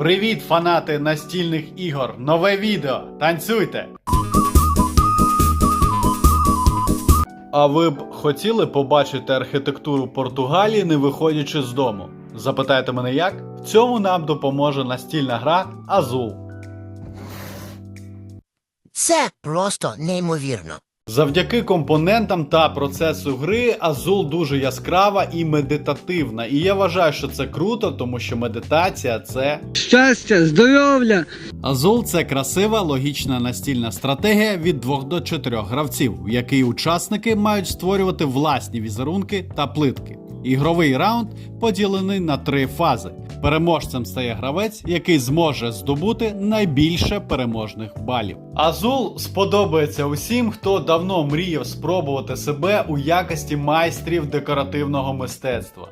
Привіт, фанати настільних ігор! Нове відео! Танцюйте! А ви б хотіли побачити архітектуру Португалії, не виходячи з дому? Запитайте мене як? В цьому нам допоможе настільна гра Азул. Це просто неймовірно. Завдяки компонентам та процесу гри Азул дуже яскрава і медитативна. І я вважаю, що це круто, тому що медитація це щастя, здоров'я. Азул це красива логічна настільна стратегія від 2 до 4 гравців, в якій учасники мають створювати власні візерунки та плитки. Ігровий раунд поділений на три фази. Переможцем стає гравець, який зможе здобути найбільше переможних балів. Азул сподобається усім, хто давно мріяв спробувати себе у якості майстрів декоративного мистецтва.